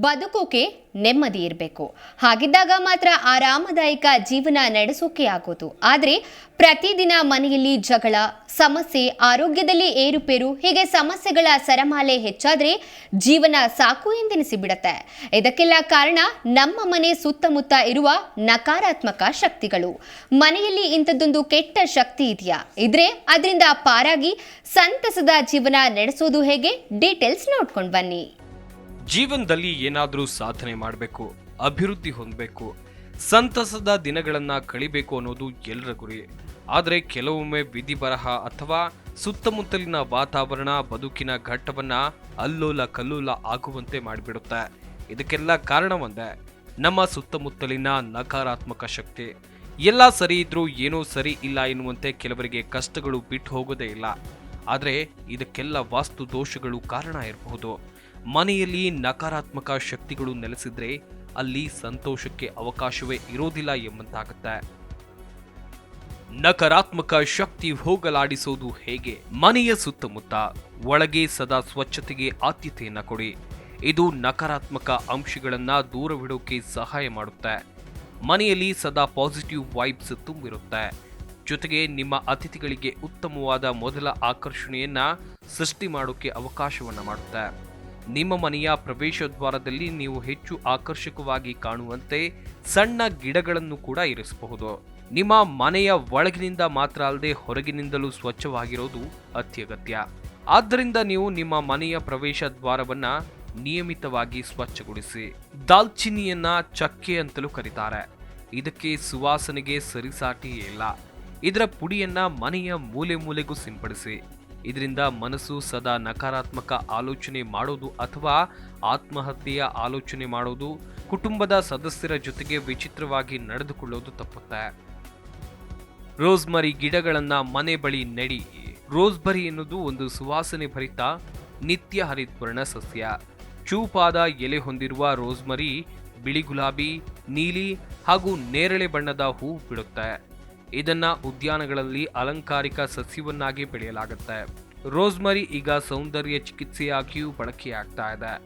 ಬದುಕೋಕೆ ನೆಮ್ಮದಿ ಇರಬೇಕು. ಹಾಗಿದ್ದಾಗ ಮಾತ್ರ ಆರಾಮದಾಯಕ ಜೀವನ ನಡೆಸೋಕೆ ಆಗೋದು. ಆದರೆ ಪ್ರತಿದಿನ ಮನೆಯಲ್ಲಿ ಜಗಳ, ಸಮಸ್ಯೆ, ಆರೋಗ್ಯದಲ್ಲಿ ಏರುಪೇರು, ಹೀಗೆ ಸಮಸ್ಯೆಗಳ ಸರಮಾಲೆ ಹೆಚ್ಚಾದರೆ ಜೀವನ ಸಾಕು ಎಂದೆನಿಸಿಬಿಡತ್ತೆ. ಇದಕ್ಕೆಲ್ಲ ಕಾರಣ ನಮ್ಮ ಮನೆ ಸುತ್ತಮುತ್ತ ಇರುವ ನಕಾರಾತ್ಮಕ ಶಕ್ತಿಗಳು. ಮನೆಯಲ್ಲಿ ಇಂಥದ್ದೊಂದು ಕೆಟ್ಟ ಶಕ್ತಿ ಇದೆಯಾ? ಇದ್ರೆ ಅದರಿಂದ ಪಾರಾಗಿ ಸಂತಸದ ಜೀವನ ನಡೆಸೋದು ಹೇಗೆ? ಡೀಟೇಲ್ಸ್ ನೋಡ್ಕೊಂಡು ಬನ್ನಿ. ಜೀವನದಲ್ಲಿ ಏನಾದರೂ ಸಾಧನೆ ಮಾಡಬೇಕು, ಅಭಿವೃದ್ಧಿ ಹೊಂದಬೇಕು, ಸಂತಸದ ದಿನಗಳನ್ನು ಕಳಿಬೇಕು ಅನ್ನೋದು ಎಲ್ಲರ ಗುರಿ. ಆದರೆ ಕೆಲವೊಮ್ಮೆ ವಿಧಿ ಬರಹ ಅಥವಾ ಸುತ್ತಮುತ್ತಲಿನ ವಾತಾವರಣ, ಬದುಕಿನ ಘಟ್ಟವನ್ನು ಅಲ್ಲೋಲ ಕಲ್ಲೋಲ ಆಗುವಂತೆ ಮಾಡಿಬಿಡುತ್ತೆ. ಇದಕ್ಕೆಲ್ಲ ಕಾರಣ ಒಂದೇ, ನಮ್ಮ ಸುತ್ತಮುತ್ತಲಿನ ನಕಾರಾತ್ಮಕ ಶಕ್ತಿ. ಎಲ್ಲ ಸರಿ ಇದ್ರೂ ಏನೂ ಸರಿ ಇಲ್ಲ ಎನ್ನುವಂತೆ ಕೆಲವರಿಗೆ ಕಷ್ಟಗಳು ಬಿಟ್ಟು ಹೋಗೋದೇ ಇಲ್ಲ. ಆದರೆ ಇದಕ್ಕೆಲ್ಲ ವಾಸ್ತು ದೋಷಗಳು ಕಾರಣ ಇರಬಹುದು. ಮನೆಯಲ್ಲಿ ನಕಾರಾತ್ಮಕ ಶಕ್ತಿಗಳು ನೆಲೆಸಿದ್ರೆ ಅಲ್ಲಿ ಸಂತೋಷಕ್ಕೆ ಅವಕಾಶವೇ ಇರೋದಿಲ್ಲ ಎಂಬಂತಾಗುತ್ತೆ. ನಕಾರಾತ್ಮಕ ಶಕ್ತಿ ಹೋಗಲಾಡಿಸೋದು ಹೇಗೆ? ಮನೆಯ ಸುತ್ತಮುತ್ತ ಒಳಗೆ ಸದಾ ಸ್ವಚ್ಛತೆಗೆ ಆದ್ಯತೆಯನ್ನು ಕೊಡಿ. ಇದು ನಕಾರಾತ್ಮಕ ಅಂಶಗಳನ್ನ ದೂರವಿಡೋಕೆ ಸಹಾಯ ಮಾಡುತ್ತೆ. ಮನೆಯಲ್ಲಿ ಸದಾ ಪಾಸಿಟಿವ್ ವೈಬ್ಸ್ ತುಂಬಿರುತ್ತೆ. ಜೊತೆಗೆ ನಿಮ್ಮ ಅತಿಥಿಗಳಿಗೆ ಉತ್ತಮವಾದ ಮೊದಲ ಆಕರ್ಷಣೆಯನ್ನ ಸೃಷ್ಟಿ ಮಾಡೋಕೆ ಅವಕಾಶವನ್ನ ಮಾಡುತ್ತೆ. ನಿಮ್ಮ ಮನೆಯ ಪ್ರವೇಶ ದ್ವಾರದಲ್ಲಿ ನೀವು ಹೆಚ್ಚು ಆಕರ್ಷಕವಾಗಿ ಕಾಣುವಂತೆ ಸಣ್ಣ ಗಿಡಗಳನ್ನು ಕೂಡ ಇರಿಸಬಹುದು. ನಿಮ್ಮ ಮನೆಯ ಒಳಗಿನಿಂದ ಮಾತ್ರ ಅಲ್ಲದೆ ಹೊರಗಿನಿಂದಲೂ ಸ್ವಚ್ಛವಾಗಿರೋದು ಅತ್ಯಗತ್ಯ. ಆದ್ದರಿಂದ ನೀವು ನಿಮ್ಮ ಮನೆಯ ಪ್ರವೇಶ ದ್ವಾರವನ್ನ ನಿಯಮಿತವಾಗಿ ಸ್ವಚ್ಛಗೊಳಿಸಿ. ದಾಲ್ಚಿನಿಯನ್ನ ಚಕ್ಕೆ ಅಂತಲೂ ಕರೀತಾರೆ. ಇದಕ್ಕೆ ಸುವಾಸನೆಗೆ ಸರಿಸಾಟಿಯೇ ಇಲ್ಲ. ಇದರ ಪುಡಿಯನ್ನ ಮನೆಯ ಮೂಲೆ ಮೂಲೆಗೂ ಸಿಂಪಡಿಸಿ. ಇದರಿಂದ ಮನಸ್ಸು ಸದಾ ನಕಾರಾತ್ಮಕ ಆಲೋಚನೆ ಮಾಡೋದು ಅಥವಾ ಆತ್ಮಹತ್ಯೆಯ ಆಲೋಚನೆ ಮಾಡೋದು ಕುಟುಂಬದ ಸದಸ್ಯರ ಜೊತೆಗೆ ವಿಚಿತ್ರವಾಗಿ ನಡೆದುಕೊಳ್ಳೋದು ತಪ್ಪುತ್ತೆ. ರೋಸ್ಮರಿ ಗಿಡಗಳನ್ನು ಮನೆ ಬಳಿ ನೆಡಿ. ರೋಸ್ಬರಿ ಎನ್ನುವುದು ಒಂದು ಸುವಾಸನೆ ಭರಿತ ನಿತ್ಯ ಹರಿದ್ವರ್ಣ ಸಸ್ಯ. ಚೂಪಾದ ಎಲೆ ಹೊಂದಿರುವ ರೋಸ್ಮರಿ ಬಿಳಿ ಗುಲಾಬಿ, ನೀಲಿ ಹಾಗೂ ನೇರಳೆ ಬಣ್ಣದ ಹೂ ಬಿಡುತ್ತೆ. ಇದನ್ನ ಉದ್ಯಾನಗಳಲ್ಲಿ ಅಲಂಕಾರಿಕ ಸಸ್ಯವನ್ನಾಗಿ ಬೆಳೆಯಲಾಗುತ್ತೆ. ರೋಸ್ಮರಿ ಈಗ ಸೌಂದರ್ಯ ಚಿಕಿತ್ಸೆಯಾಗಿಯೂ ಬಳಕೆಯಾಗ್ತಾ ಇದೆ.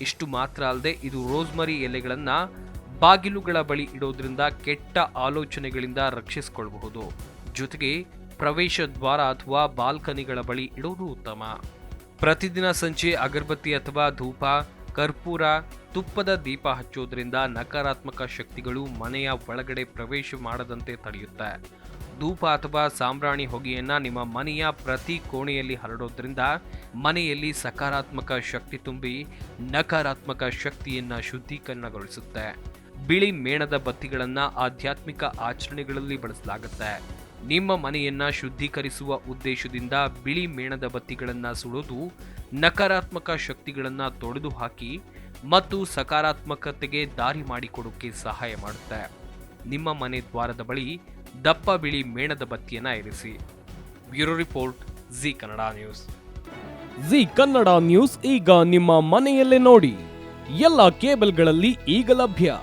ಇಷ್ಟು ಮಾತ್ರ ಅಲ್ಲದೆ ಇದು ರೋಸ್ಮರಿ ಎಲೆಗಳನ್ನ ಬಾಗಿಲುಗಳ ಬಳಿ ಇಡೋದ್ರಿಂದ ಕೆಟ್ಟ ಆಲೋಚನೆಗಳಿಂದ ರಕ್ಷಿಸಿಕೊಳ್ಳಬಹುದು ಜೊತೆಗೆ ಪ್ರವೇಶ ದ್ವಾರ ಅಥವಾ ಬಾಲ್ಕನಿಗಳ ಬಳಿ ಇಡೋದು ಉತ್ತಮ. ಪ್ರತಿದಿನ ಸಂಜೆ ಅಗರಬತ್ತಿ ಅಥವಾ ಧೂಪ ಕರ್ಪೂರ ತುಪ್ಪದ ದೀಪ ಹಚ್ಚೋದ್ರಿಂದ ನಕಾರಾತ್ಮಕ ಶಕ್ತಿಗಳು ಮನೆಯ ಒಳಗಡೆ ಪ್ರವೇಶ ಮಾಡದಂತೆ ತಡೆಯುತ್ತೆ. ಧೂಪ ಅಥವಾ ಸಾಂಬ್ರಾಣಿ ಹೊಗೆಯನ್ನು ನಿಮ್ಮ ಮನೆಯ ಪ್ರತಿ ಕೋಣೆಯಲ್ಲಿ ಹರಡೋದ್ರಿಂದ ಮನೆಯಲ್ಲಿ ಸಕಾರಾತ್ಮಕ ಶಕ್ತಿ ತುಂಬಿ ನಕಾರಾತ್ಮಕ ಶಕ್ತಿಯನ್ನು ಶುದ್ಧೀಕರಣಗೊಳಿಸುತ್ತೆ. ಬಿಳಿ ಮೇಣದ ಬತ್ತಿಗಳನ್ನು ಆಧ್ಯಾತ್ಮಿಕ ಆಚರಣೆಗಳಲ್ಲಿ ಬಳಸಲಾಗುತ್ತೆ. ನಿಮ್ಮ ಮನೆಯನ್ನ ಶುದ್ಧೀಕರಿಸುವ ಉದ್ದೇಶದಿಂದ ಬಿಳಿ ಮೇಣದ ಬತ್ತಿಗಳನ್ನು ಸುಡೋದು, ನಕಾರಾತ್ಮಕ ಶಕ್ತಿಗಳನ್ನು ತೊಡೆದು ಹಾಕಿ ಮತ್ತು ಸಕಾರಾತ್ಮಕತೆಗೆ ದಾರಿ ಮಾಡಿಕೊಡೋಕೆ ಸಹಾಯ ಮಾಡುತ್ತೆ. ನಿಮ್ಮ ಮನೆ ದ್ವಾರದ ಬಳಿ ದಪ್ಪ ಬಿಳಿ ಮೇಣದ ಬತ್ತಿಯನ್ನ ಇರಿಸಿ. Bureau report, Zee Kannada news. Zee Kannada news ಈಗ ನಿಮ್ಮ ಮನೆಯಲ್ಲೇ ನೋಡಿ. ಎಲ್ಲ ಕೇಬಲ್ಗಳಲ್ಲಿ ಈಗ ಲಭ್ಯ.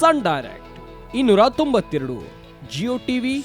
ಸನ್ ಡೈರೆಕ್ಟ್, ಇನ್ನೂರ ತೊಂಬತ್ತೆರಡು, ಜಿಯೋ ಟಿವಿ